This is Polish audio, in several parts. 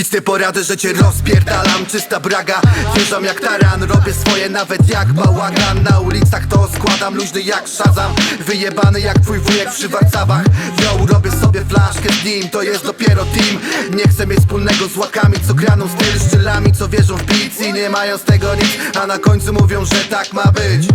Nic nie poradzę, że cię rozpierdalam. Czysta braga, wjeżdżam jak taran. Robię swoje nawet jak bałagan. Na ulicach to składam, luźny jak szazam. Wyjebany jak twój wujek przy Warcawach. Yo, robię sobie flaszkę z nim To jest dopiero team. Nie chcę mieć wspólnego z łakami Co graną styl szczylami Co wierzą w beats nie mają z tego nic A na końcu mówią, że tak ma być.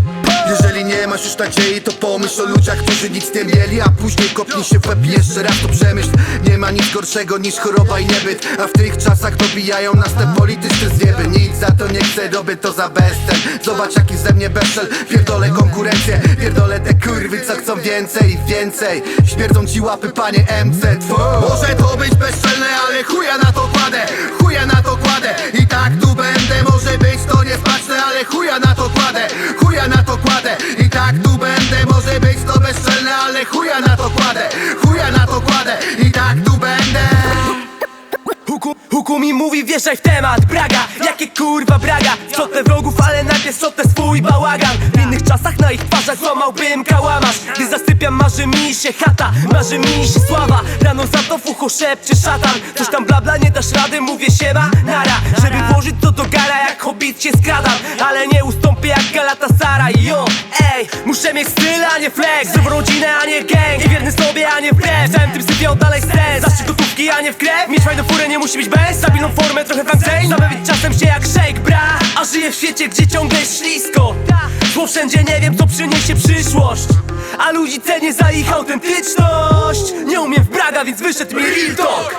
Jeżeli nie masz już nadziei, to pomyśl o ludziach, którzy nic nie mieli A później kopnij się w łeb i jeszcze raz to przemyśl. Nie ma nic gorszego niż choroba i niebyt A w tych czasach dobijają nas te polityczne zjeby. Nic za to nie chcę, robię to za bezcen Zobacz jaki ze mnie beszel Pierdolę konkurencję, pierdolę te kurwy co chcą więcej więcej. Śmierdzą ci łapy panie MC Two. Może to być bezczelne, ale chuja na Ale chuja na to kładę, chuja na to kładę. I tak tu będę, może być to bezczelne Ale chuja na to kładę, chuja na to kładę. I tak tu będę. Huku, huku mi mówi wjeżdżaj w temat Braga, jakie kurwa braga? Szczotę wrogów, ale najpierw szczotę swój bałagan? W innych czasach na ich twarzach złamałbym kałamarz. Gdy zasypiam marzy mi się chata Marzy mi się sława. Rano za to w ucho szepcze szatan. Coś tam bla bla nie dasz rady, mówię siema nara. Żeby Yo, ej, muszę mieć styl, a nie flex. Zdrową rodzinę, a nie gang. I wierny sobie, a nie wbrew Całym tym sypie oddalej stres Zastrzyk gotówki, a nie w krew. Mieć fajną furę nie musi być bez. Stabilną formę, trochę Francej Zabawić czasem się jak shake, bra. A żyję w świecie, gdzie ciągle jest ślisko. Słow wszędzie nie wiem, co przyniesie przyszłość. A ludzi cenię za ich autentyczność. Nie umiem w braga, więc wyszedł mi real talk.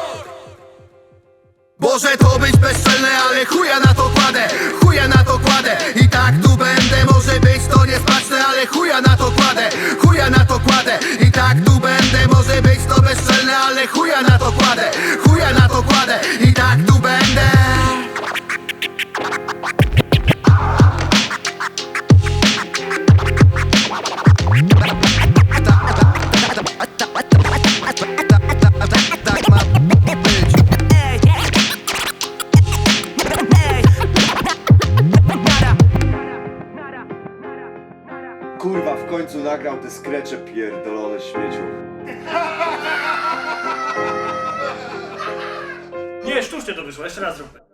Może to być bezczelne, ale chuja na to kładę. Chuja na to kładę Ale chuja na to kładę Chuja na to kładę I tak tu będę. Kurwa, w końcu nagrał te skrecze pierdolone śmieciu. Sztucznie to wyszło, jeszcze raz zróbmy.